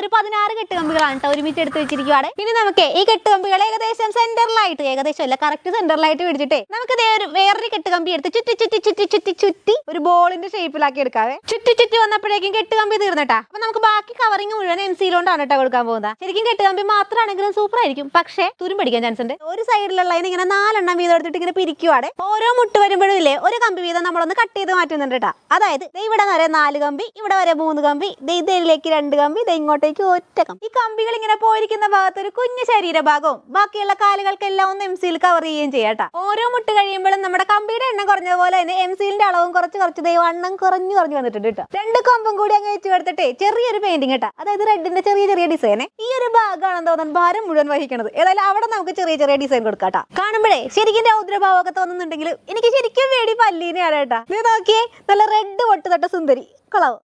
ഒരു പതിനാറ് കെട്ടുകമ്പികളാണ് കേട്ടോ ഒരുമിച്ച് എടുത്ത് വെച്ചിരിക്കുവാണ് ഇനി നമുക്ക് ഈ കെട്ട് കെട്ടുകമ്പികൾ ഏകദേശം സെന്ററിലായിട്ട് ഏകദേശം അല്ല കറക്റ്റ് സെന്ററിലായിട്ട് പിടിച്ചിട്ടേ. നമുക്ക് ഒരു വേറൊരു കെട്ടുകമ്പി എടുത്ത് ചുറ്റി ചുറ്റി ചുറ്റി ചുറ്റി ചുറ്റി ഒരു ബോളിന്റെ ഷേപ്പിലാക്കി എടുക്കാവേ. ചുറ്റി ചുറ്റി വന്നപ്പോഴേക്കും കെട്ട് കെട്ടുകമ്പി തീർന്നിട്ടാ. അപ്പൊ നമുക്ക് ബാക്കി കവറിങ് മുഴുവൻ എം സിയിലോണ്ടാണ് കേട്ടോ കൊടുക്കാൻ പോകുന്നത്. ശരിക്കും കെട്ട് കമ്പി മാത്രമാണെങ്കിലും സൂപ്പർ ആയിരിക്കും. പക്ഷേ പിടിക്കാൻ ചാൻസ് ഉണ്ട്. ഒരു സൈഡിലുള്ള ഇങ്ങനെ നാലെണ്ണം വീതം എടുത്തിട്ട് ഇങ്ങനെ പിരിക്കുവാടെ. ഓരോ മുട്ട് വരുമ്പോഴും ഇല്ലേ ഒരു കമ്പി വീതം നമ്മളൊന്ന് കട്ട് ചെയ്ത് മാറ്റുന്നുണ്ട് കേട്ടോ. അതായത് ഇവിടെ വരെ നാല് കമ്പി ഇവിടെ വരെ മൂന്ന് കമ്പി ഇതിലേക്ക് രണ്ട് കമ്പി ദേ ഇങ്ങോട്ടേക്ക് ഒറ്റ കമ്പി ഈ കമ്പികൾ ഇങ്ങനെ പോയിരിക്കുന്ന ഭാഗത്ത് ഒരു കുഞ്ഞു ശരീരഭാഗവും ബാക്കിയുള്ള കാലുകൾക്കെല്ലാം ഒന്ന് എം സിയിൽ കവർ ചെയ്യുകയും ചെയ്യാം ട്ടോ. ഓരോ മുട്ട് കഴിയുമ്പോഴും നമ്മുടെ കമ്പിയുടെ എണ്ണം കുറഞ്ഞ പോലെ തന്നെ എം സിലിന്റെ അളവും കുറച്ച് കുറച്ച് ദൈവം എണ്ണം കുറഞ്ഞു കുറഞ്ഞു വന്നിട്ടുണ്ട് കേട്ടോ രണ്ട് കൊമ്പും കൂടി അങ്ങ് വെച്ച് കൊടുത്തിട്ടേ ചെറിയൊരു പെയിന്റിംഗ് കേട്ടോ അതായത് റെഡിന്റെ ചെറിയ ചെറിയ ഡിസൈൻ ഈ ഒരു ഭാഗമാണെന്ന് തോന്നുന്നു ഭാരം മുഴുവൻ വഹിക്കുന്നത്. ഏതായാലും അവിടെ നമുക്ക് ചെറിയ ചെറിയ ഡിസൈൻ കൊടുക്കാം ട്ടോ. കാണുമ്പോഴേ ശരിക്കും രൗദ്രഭാവമൊക്കെ തോന്നുന്നുണ്ടെങ്കിൽ എനിക്ക് ശരിക്കും വേടി പല്ലീനെയാണ് കേട്ടാ നീ നോക്കിയേ നല്ല റെഡ് പൊട്ട് തൊട്ട സുന്ദരി. കളവ്